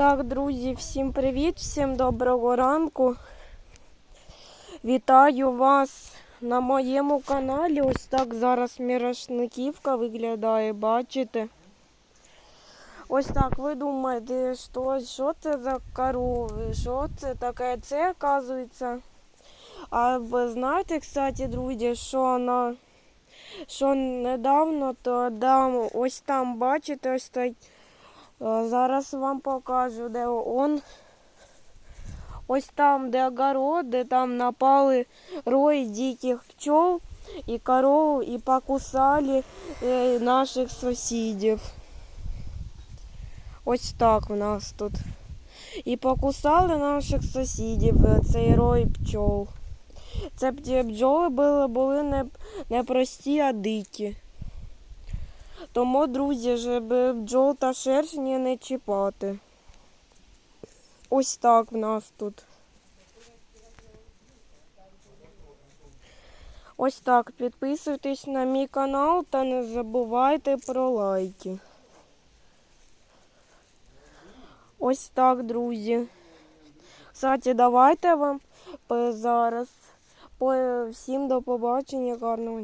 Так, друзі, всім привіт, всім доброго ранку. Вітаю вас на моєму каналі. Ось так зараз мірошниківка виглядає, бачите? Ось так ви думаєте, що, що це за корови? Що це таке? Це оказується. А ви знаєте, кстати, друзі, що на що недавно, то дам, ось там, бачите, ось так. Е, Зараз вам покажу, де он. Ось там, де огород, де там напали рой диких пчол і коров, і покусали е, наших сусідів. Ось так у нас тут. І покусали наших сусідів е, цей рой пчол. Це бджоли були, були не, не прості, а дикі. Тому, друзі, щоб бджол та шершні не чіпати. Ось так в нас тут. Ось так. Підписуйтесь на мій канал та не забувайте про лайки. Ось так, друзі. Кстати, давайте вам зараз. Всім до побачення, гарного.